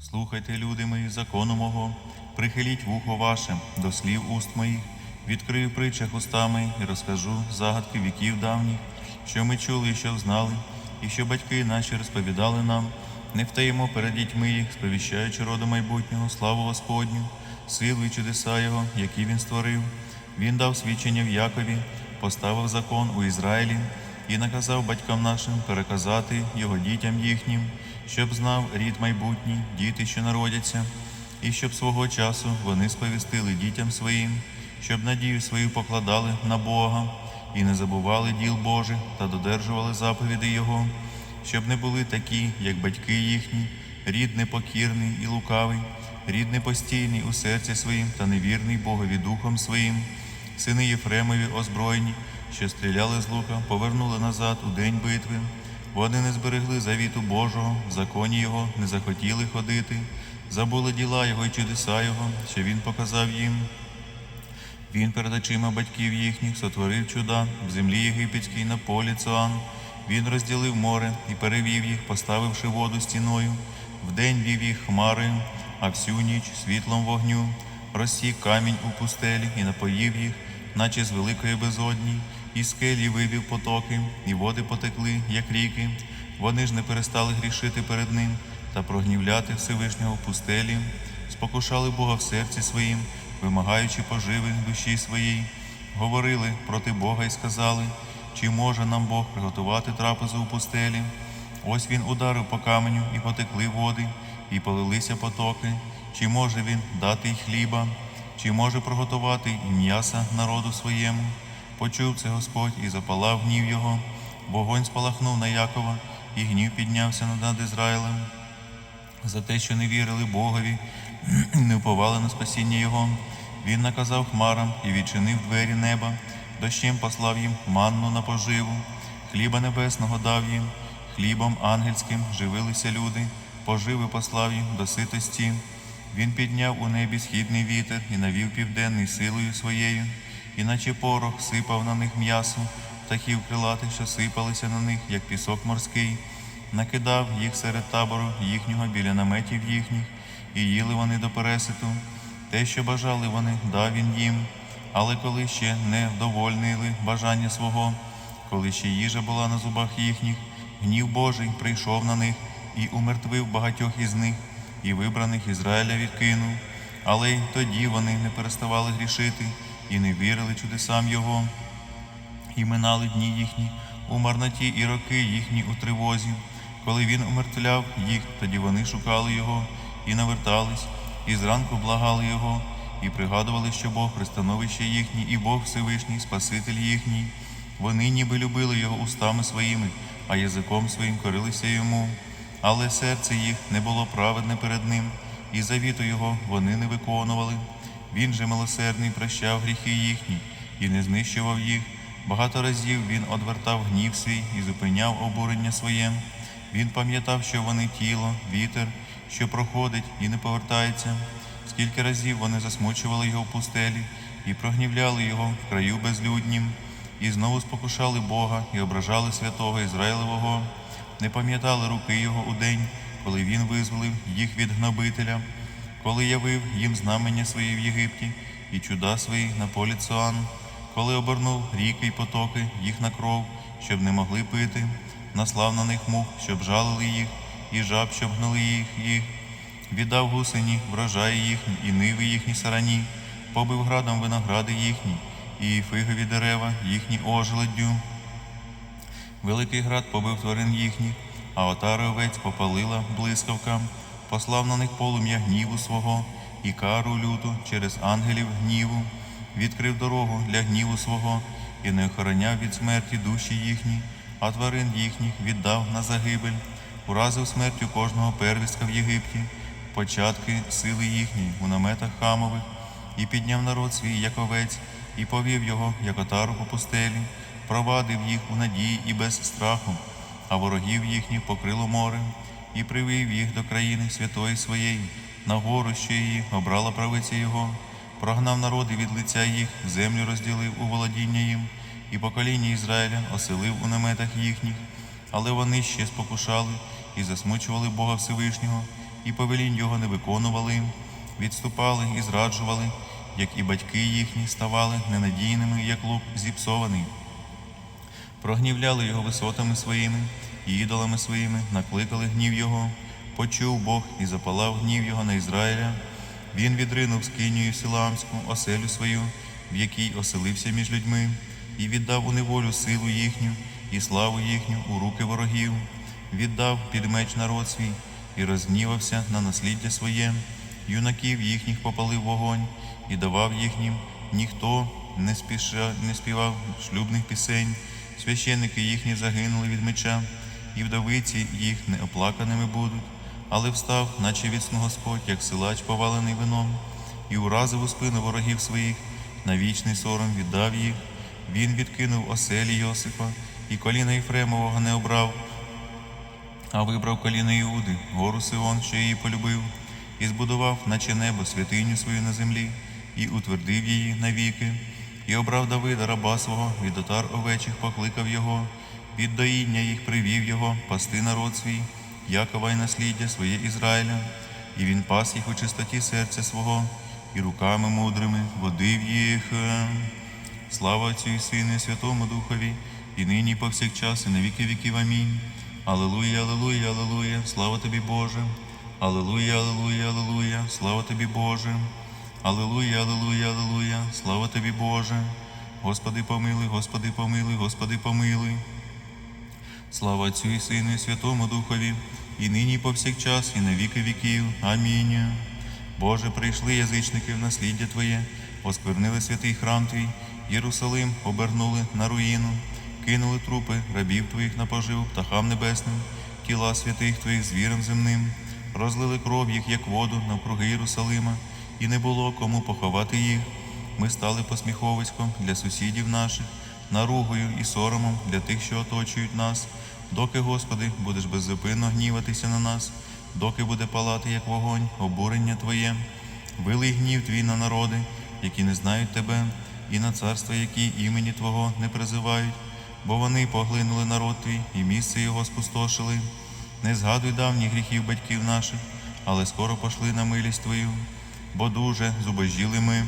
Слухайте, люди мої, закону мого, прихиліть вухо ваше до слів уст моїх, відкрию притчах устами і розкажу загадки віків давніх, що ми чули і що знали, і що батьки наші розповідали нам. Не втаємо перед дітьми їх, сповіщаючи роду майбутнього, славу Господню, силу і чудеса Його, які він створив. Він дав свідчення в Якові, поставив закон у Ізраїлі і наказав батькам нашим переказати його дітям їхнім, щоб знав рід майбутній, діти, що народяться, і щоб свого часу вони сповістили дітям своїм, щоб надію свою покладали на Бога і не забували діл Божих та додержували заповіди Його, щоб не були такі, як батьки їхні, рід непокірний і лукавий, рід непостійний у серці своїм та невірний Богові духом своїм. Сини Єфремові озброєні, що стріляли з лука, повернули назад у день битви. Вони не зберегли завіту Божого, в законі Його не захотіли ходити, забули діла Його і чудеса Його, що Він показав їм. Він перед очима батьків їхніх сотворив чуда в землі єгипетській на полі Цоан. Він розділив море і перевів їх, поставивши воду стіною. Вдень вів їх хмарою, а всю ніч світлом вогню. Розсік камінь у пустелі і напоїв їх, наче з великої безодні, і скелі вивів потоки, і води потекли, як ріки. Вони ж не перестали грішити перед ним та прогнівляти Всевишнього в пустелі, спокушали Бога в серці своїм, вимагаючи поживи душі своїй, говорили проти Бога і сказали, чи може нам Бог приготувати трапезу у пустелі? Ось він ударив по каменю, і потекли води, і полилися потоки. Чи може він дати й хліба, чи може приготувати і м'яса народу своєму? Почув це Господь і запалав гнів його. Вогонь спалахнув на Якова, і гнів піднявся над Ізраїлем за те, що не вірили Богові, не вповали на спасіння Його. Він наказав хмарам і відчинив двері неба, дощем послав їм манну на поживу, хліба небесного дав їм, хлібом ангельським живилися люди, поживи послав їм до ситості. Він підняв у небі східний вітер і навів південний силою своєю, і наче порох сипав на них м'ясо, птахів крилатих, що сипалися на них, як пісок морський накидав їх серед табору їхнього біля наметів їхніх, і їли вони до переситу. Те, що бажали вони, дав він їм. Але коли ще не вдовольнили бажання свого, коли ще їжа була на зубах їхніх, гнів Божий прийшов на них і умертвив багатьох із них, і вибраних Ізраїля відкинув. Але й тоді вони не переставали грішити і не вірили чудесам Його і минали дні їхні у марноті і роки їхні у тривозі. Коли він умертвляв їх, тоді вони шукали його і навертались, і зранку благали його, і пригадували, що Бог пристановище їхнє, і Бог Всевишній, Спаситель їхній. Вони ніби любили його устами своїми, а язиком своїм корилися йому. Але серце їх не було праведне перед ним, і завіту його вони не виконували. Він же милосердний прощав гріхи їхні і не знищував їх. Багато разів він одвертав гнів свій і зупиняв обурення своє. Він пам'ятав, що вони тіло, вітер, що проходить і не повертається. Скільки разів вони засмучували його в пустелі і прогнівляли його в краю безлюднім, і знову спокушали Бога і ображали святого Ізраїлевого, не пам'ятали руки його у день, коли він визволив їх від гнобителя, коли явив їм знамення свої в Єгипті і чуда свої на полі Цоан коли обернув ріки й потоки їх на кров, щоб не могли пити, наслав на них мух, щоб жалили їх, і жаб, щоб гнали їх, їх, віддав гусені, врожаї їхні, і ниви їхні сарані, побив градом виногради їхні, і фигові дерева їхні ожеледдю. Великий град побив тварин їхніх, а отари овець попалила блискавкам, послав на них полум'я гніву свого і кару люту через ангелів гніву відкрив дорогу для гніву свого і не охороняв від смерті душі їхні, а тварин їхніх віддав на загибель, уразив смертю кожного первістка в Єгипті, початки сили їхньої у наметах хамових, і підняв народ свій як овець, і повів його, як отару по пустелі, провадив їх у надії і без страху, а ворогів їхніх покрило морем, і привів їх до країни святої своєї, на гору, що її обрала правиця його прогнав народи від лиця їх, землю розділив у володіння їм, і покоління Ізраїля оселив у наметах їхніх, але вони ще спокушали і засмучували Бога Всевишнього, і повелінь його не виконували, відступали і зраджували, як і батьки їхні ставали ненадійними, як лук зіпсований. Прогнівляли його висотами своїми ідолами своїми, накликали гнів його, почув Бог і запалав гнів його на Ізраїля. Він відринув скинію Силамську, оселю свою, в якій оселився між людьми, і віддав у неволю силу їхню і славу їхню у руки ворогів, віддав під меч народ свій і розгнівався на насліддя своє, юнаків їхніх попалив вогонь і давав їхнім, ніхто не, спіша, не співав шлюбних пісень, священники їхні загинули від меча, і вдовиці їх неоплаканими будуть, але встав, наче віцно Господь, як силач повалений вином, і уразив у спину ворогів своїх, на вічний сором віддав їх. Він відкинув оселі Йосифа, і коліна Єфремового не обрав, а вибрав коліна Іуди, гору Сион, що її полюбив, і збудував, наче небо, святиню свою на землі, і утвердив її навіки, і обрав Давида, раба свого, від отар овечих покликав його, від доїння їх привів його, пасти народ свій, Якова й насліддя своє Ізраїля, і він пас їх у чистоті серця свого, і руками мудрими водив їх. Слава Отцю і Сину, і Святому Духові, і нині, і повсякчас, і на віки віків. Амінь. Алелуя, алелуя, алелуя, слава тобі, Боже. Алелуя, алелуя, алелуя, слава тобі, Боже. Алелуя, алелуя, алелуя, слава тобі, Боже. Господи помилуй, Господи помилуй, Господи помилуй. Слава Отцю і Сину, і Святому Духові, і нині, і повсякчас, і на віки віків. Амінь. Боже, прийшли язичники в насліддя Твоє, осквернили святий храм Твій, Єрусалим обернули на руїну, кинули трупи рабів Твоїх на поживу птахам небесним, тіла святих Твоїх звірам земним, розлили кров їх, як воду, навкруги Єрусалима, і не було кому поховати їх. Ми стали посміховиськом для сусідів наших, наругою і соромом для тих, що оточують нас. Доки, Господи, будеш беззупинно гніватися на нас, доки буде палати, як вогонь, обурення Твоє, вилий гнів Твій на народи, які не знають Тебе, і на царства, які імені Твого не призивають, бо вони поглинули народ Твій і місце його спустошили. Не згадуй давніх гріхів батьків наших, але скоро пошли на милість Твою, бо дуже зубожіли ми.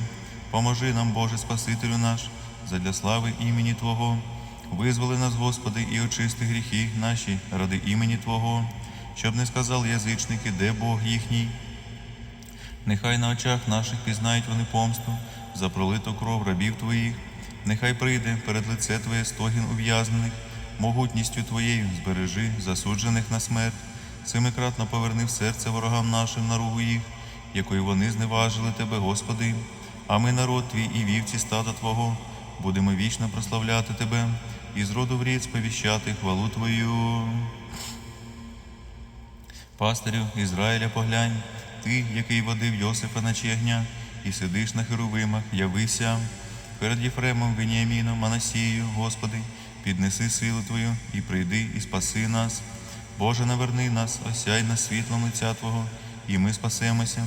Поможи нам, Боже Спасителю наш, задля слави імені Твого. Визволи нас, Господи, і очисти гріхи наші ради імені Твого, щоб не сказали язичники, де Бог їхній. Нехай на очах наших пізнають вони помсту за пролиту кров рабів Твоїх. Нехай прийде перед лице Твоє стогін ув'язнених, могутністю Твоєю збережи засуджених на смерть. Семикратно поверни в серце ворогам нашим наругу їх, якою вони зневажили Тебе, Господи. А ми, народ Твій і вівці стада Твого, будемо вічно прославляти Тебе і з роду в рід сповіщати хвалу Твою. Пастирю Ізраїля поглянь, ти, який водив Йосифа на ягня, і сидиш на херовимах, явися. Перед Єфремом, Веніаміном, Манасією, Господи, піднеси силу Твою і прийди і спаси нас. Боже, наверни нас, осяй нас світлом лиця Твого, і ми спасемося.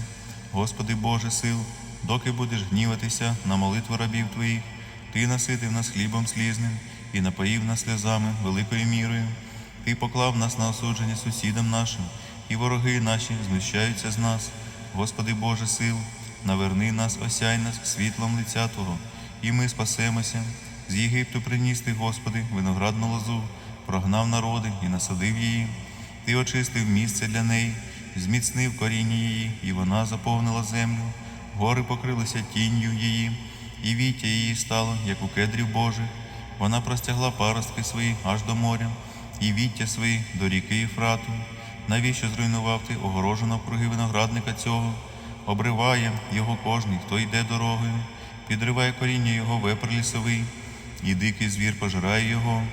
Господи Боже сил, доки будеш гніватися на молитву рабів Твоїх, Ти наситив нас хлібом слізним і напоїв нас сльозами великою мірою. Ти поклав нас на осудження сусідам нашим, і вороги наші знущаються з нас. Господи Боже сил, наверни нас, осяй нас світлом лиця Твого, і ми спасемося. З Єгипту приніс ти, Господи, виноградну лозу, прогнав народи і насадив її. Ти очистив місце для неї, зміцнив коріння її, і вона заповнила землю. Гори покрилися тінню її, і віття її стало, як у кедрів Божих. Вона простягла паростки свої аж до моря, і віття свої до ріки Єфрату. Навіщо зруйнував ти огорожу навкруги виноградника цього? Обриває його кожний, хто йде дорогою, підриває коріння його вепр лісовий, і дикий звір пожирає його.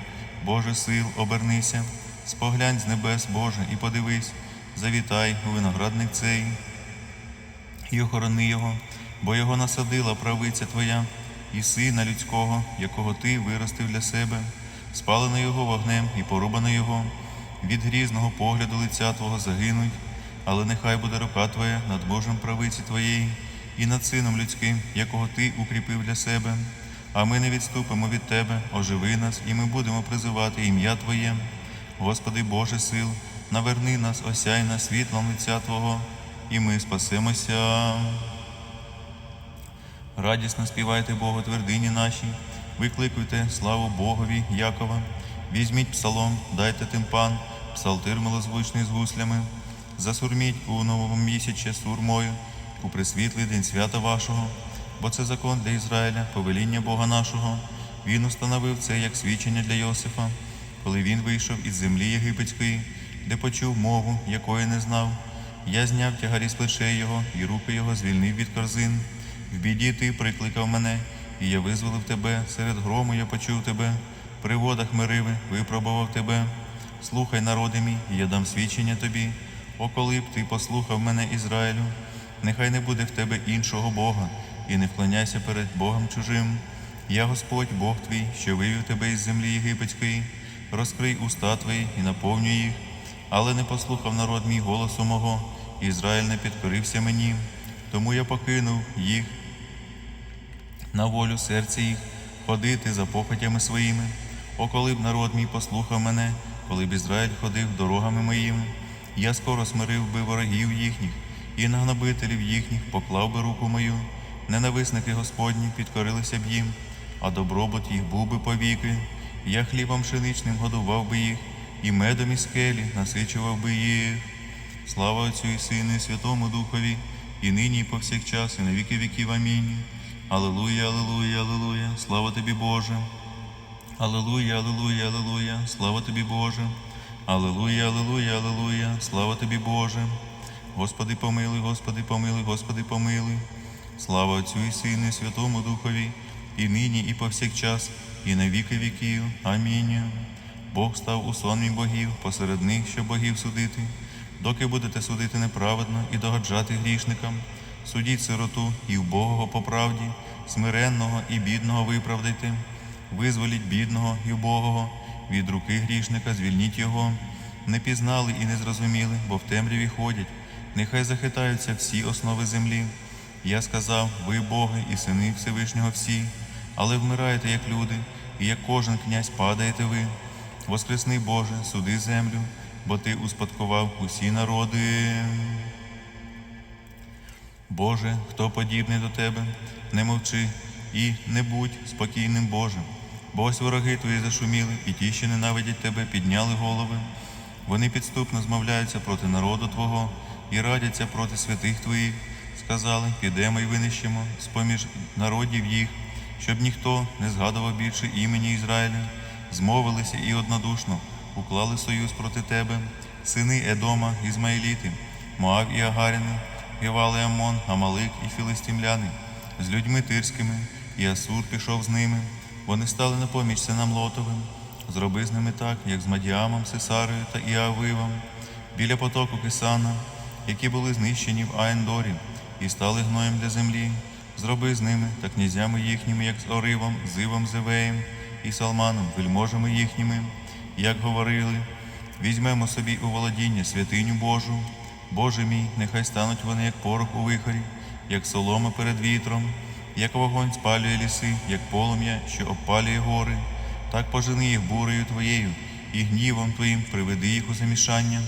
Боже сил, обернися, споглянь з небес, Боже, і подивись, завітай у виноградник цей і охорони його, бо його насадила правиця Твоя, і сина людського, якого Ти виростив для себе, спалено його вогнем і порубано його, від грізного погляду лиця Твого загинуть, але нехай буде рука Твоя над Божим правиці Твоєї і над сином людським, якого Ти укріпив для себе. А ми не відступимо від Тебе, оживи нас, і ми будемо призивати ім'я Твоє. Господи Боже сил, наверни нас, осяй нас світлом лиця Твого, і ми спасемося. Радісно співайте Богу твердині нашій, викликуйте славу Богові Якова, візьміть псалом, дайте тимпан, псалтир милозвучний з гуслями, засурміть у новому місячі сурмою, у присвітлий день свята вашого, бо це закон для Ізраїля, повеління Бога нашого. Він установив це як свідчення для Йосифа, коли він вийшов із землі єгипетської, де почув мову, якої не знав. Я зняв тягарі з плечей його, і руки його звільнив від корзин. В біді ти прикликав мене, і я визволив тебе, серед грому я почув тебе, при водах мириви випробував тебе. Слухай, народи мій, я дам свідчення тобі. О, коли б ти послухав мене, Ізраїлю, нехай не буде в тебе іншого Бога, і не вклоняйся перед Богом чужим. Я Господь, Бог твій, що вивів тебе із землі єгипетської, розкрий уста твої і наповнюй їх. Але не послухав народ мій голосу мого, Ізраїль не підкорився мені, тому я покинув їх на волю серця їх, ходити за похотями своїми. О, коли б народ мій послухав мене, коли б Ізраїль ходив дорогами моїми, я скоро смирив би ворогів їхніх, і на гнобителів їхніх поклав би руку мою. Ненависники Господні підкорилися б їм, а добробут їх був би повіки. Я хлібом пшеничним годував би їх, і медом із скелі насичував би їх. Слава Отцю і Сину, і Святому Духові, і нині, і повсякчас, і на віки віків. Амінь. Алілуя, алілуя, алілуя, слава тобі, Боже. Алілуя, алілуя, алілуя, слава тобі, Боже. Алілуя, алілуя, алілуя, слава тобі, Боже. Господи, помилуй, Господи, помилуй, Господи, помилуй. Слава Отцю і Сину, і Святому Духові, і нині, і повсякчас, і на віки віків. Амінь. Бог став у сонмі богів, посеред них, щоб богів судити. Доки будете судити неправедно і догоджати грішникам, судіть сироту і вбогого по правді, смиренного і бідного виправдайте, визволіть бідного і вбогого, від руки грішника звільніть його. Не пізнали і не зрозуміли, бо в темряві ходять. Нехай захитаються всі основи землі. Я сказав, ви боги і сини Всевишнього всі, але вмираєте, як люди, і як кожен князь падаєте ви. Воскресний Боже, суди землю, бо ти успадкував усі народи. Боже, хто подібний до тебе, не мовчи і не будь спокійним Божим. Бо ось вороги твої зашуміли, і ті, що ненавидять тебе, підняли голови. Вони підступно змовляються проти народу Твого і радяться проти святих Твоїх. Сказали, підемо і винищимо з-поміж народів їх, щоб ніхто не згадував більше імені Ізраїля. Змовилися і однодушно уклали союз проти тебе, сини Едома, Ізмаїліти, Моав і Агаріни, Гевал і Амон, Амалик і Філистимляни, з людьми тирськими, і Асур пішов з ними. Вони стали на поміч синам Лотовим. Зроби з ними так, як з Мадіамом, Сесарою та Іавивом, біля потоку Кисана, які були знищені в Аендорі, і стали гноєм для землі. Зроби з ними та князями їхніми, як з Оривом, Зивом Зевеєм і Салманом, вельможами їхніми, як говорили, візьмемо собі у володіння святиню Божу. Боже мій, нехай стануть вони, як порох у вихорі, як солома перед вітром, як вогонь спалює ліси, як полум'я, що обпалює гори. Так пожени їх бурею твоєю, і гнівом твоїм приведи їх у замішання,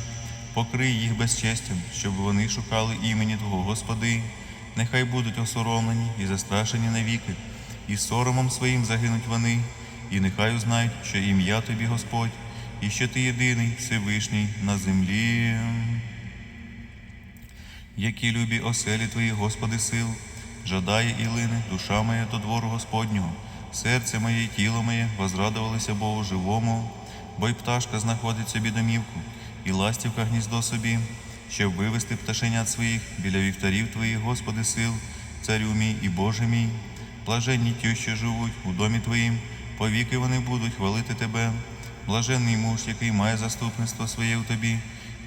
покрий їх безчестям, щоб вони шукали імені Твого Господи. Нехай будуть осоромлені і застрашені навіки, і соромом своїм загинуть вони, і нехай узнають, що ім'я тобі Господь, і що ти єдиний Всевишній на землі. Які любі оселі твої, Господи, сил, жадає і лине душа моя до двору Господнього, серце моє і тіло моє возрадувалися Богу живому, бо й пташка знаходить собі домівку, і ластівка гніздо собі, щоб вивести пташенят своїх біля вівтарів твоїх, Господи, сил, царю мій і Боже мій. Блаженні ті, що живуть у домі Твоїм, повіки вони будуть хвалити Тебе. Блаженний муж, який має заступництво своє у тобі,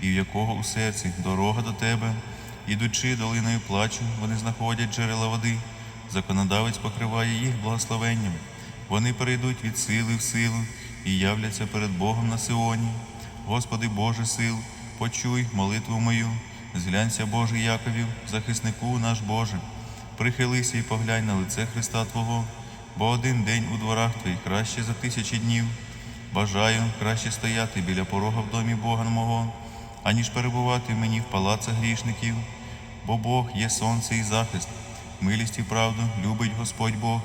і в якого у серці дорога до тебе. Ідучи долиною плачу, вони знаходять джерела води. Законодавець покриває їх благословенням. Вони перейдуть від сили в силу і являться перед Богом на Сионі. Господи Боже сил, почуй молитву мою, зглянься Боже Яковів, захиснику наш Боже. Прихилися і поглянь на лице Христа Твого, бо один день у дворах Твоїх краще за тисячі днів. Бажаю краще стояти біля порога в домі Бога мого, аніж перебувати мені в палацах грішників, бо Бог є сонце і захист, милість і правду любить Господь Бог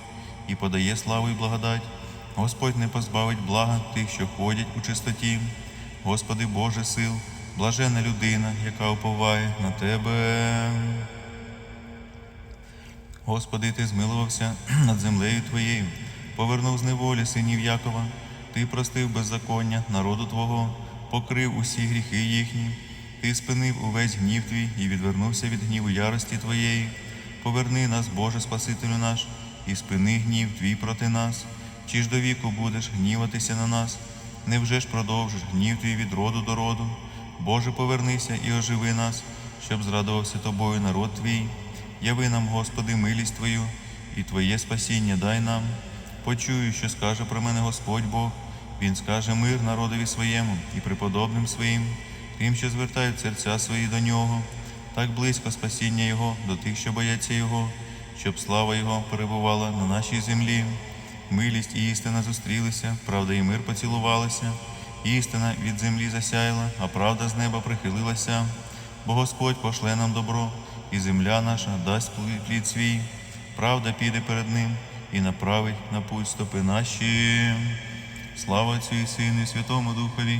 і подає славу і благодать. Господь не позбавить блага тих, що ходять у чистоті. Господи Боже сил, блажена людина, яка уповає на Тебе. Господи, Ти змилувався над землею Твоєю, повернув з неволі синів Якова, Ти простив беззаконня народу Твого, покрив усі гріхи їхні, Ти спинив увесь гнів Твій і відвернувся від гніву ярості Твоєї. Поверни нас, Боже Спасителю наш, і спини гнів Твій проти нас. Чи ж до віку будеш гніватися на нас? Невже ж продовжиш гнів Твій від роду до роду? Боже, повернися і оживи нас, щоб зрадувався тобою народ Твій. Яви нам, Господи, милість Твою, і Твоє спасіння дай нам. Почую, що скаже про мене Господь Бог. Він скаже мир народові своєму і преподобним своїм, тим, що звертають серця свої до нього. Так близько спасіння Його до тих, що бояться Його, щоб слава Його перебувала на нашій землі. Милість і істина зустрілися, правда і мир поцілувалися. Істина від землі засяяла, а правда з неба прихилилася. Бо Господь пошле нам добро, і земля наша дасть плід свій. Правда піде перед ним і направить на путь стопи наші. Слава Отцю і Сину, і Святому Духові,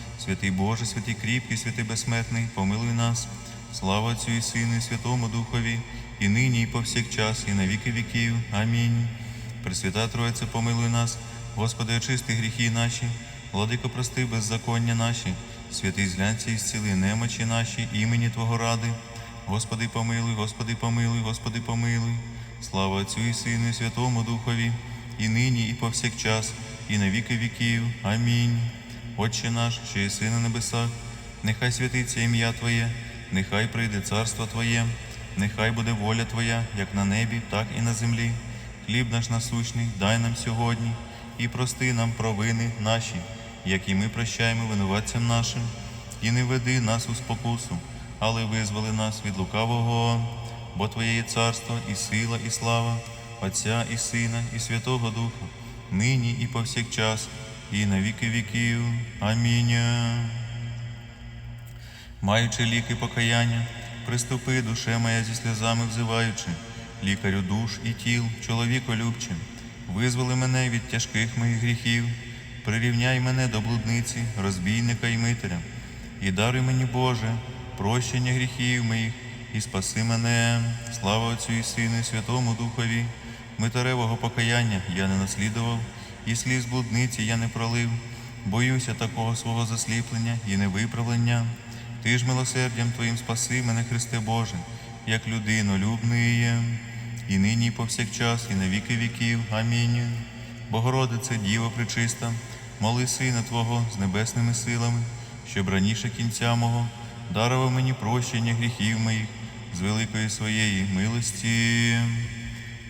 Святий Боже, святий кріпкий, святий безсмертний, помилуй нас. Слава Отцю і Сину, і Святому Духові, і нині, і повсякчас, і на віки віків. Амінь. Пресвята Троїця, помилуй нас, Господи, очисти гріхи наші, владико, прости беззаконня наші, святий зглянься і зціли немочі наші, імені Твого ради. Господи, помилуй, Господи, помилуй, Господи, помилуй. Слава Отцю і Сину, і Святому Духові, і нині, і повсякчас, і на віки віків. Амінь. Отче наш, що єси на небесах, нехай святиться ім'я Твоє, нехай прийде царство Твоє, нехай буде воля Твоя, як на небі, так і на землі. Хліб наш насущний, дай нам сьогодні, і прости нам провини наші, як і ми прощаємо винуватцям нашим, і не веди нас у спокусу, але визволи нас від лукавого, бо Твоє є царство, і сила, і слава, Отця і Сина, і Святого Духа, нині і повсякчас, і на віки віків. Амінь. Маючи ліки покаяння, приступи, душе моя зі сльозами взиваючи, лікарю душ і тіл, чоловіколюбче, визволи мене від тяжких моїх гріхів, прирівняй мене до блудниці, розбійника і митаря, і даруй мені, Боже, прощення гріхів моїх, і спаси мене, слава Отцю і Сину, і Святому Духові, митаревого покаяння я не наслідував, і сліз блудниці я не пролив, боюся такого свого засліплення і невиправлення. Ти ж милосердям Твоїм спаси мене, Христе Боже, як людину любний, і нині, і повсякчас, і на віки віків. Амінь. Богородице, Діво пречиста, моли Сина Твого з небесними силами, щоб раніше кінця мого дарував мені прощення гріхів моїх з великої своєї милості.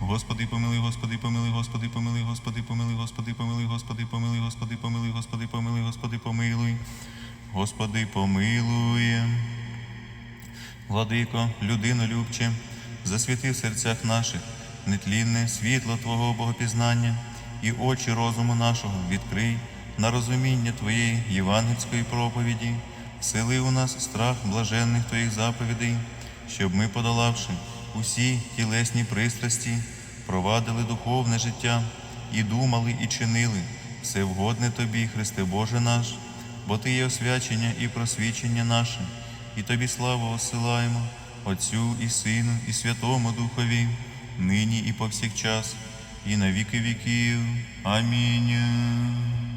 Господи, помилуй, Господи, помилуй, Господи, помилуй, Господи, помилуй, Господи, помилуй, Господи, помилуй, Господи, помилуй, Господи, помилуй, Господи, помилуй. Господи, помилуй. Владико, людино любче, засвіти в серцях наших нетлінне світло Твого Богопізнання і очі розуму нашого відкрий на розуміння Твоєї євангельської проповіді, сили у нас страх блаженних Твоїх заповідей, щоб ми, подолавши усі тілесні пристрасті, провадили духовне життя і думали, і чинили все вгодне Тобі, Христе Боже наш, бо Ти є освячення і просвічення наше, і Тобі славу осилаємо, Отцю і Сину, і Святому Духові, нині і повсякчас, і на віки віків. Амінь.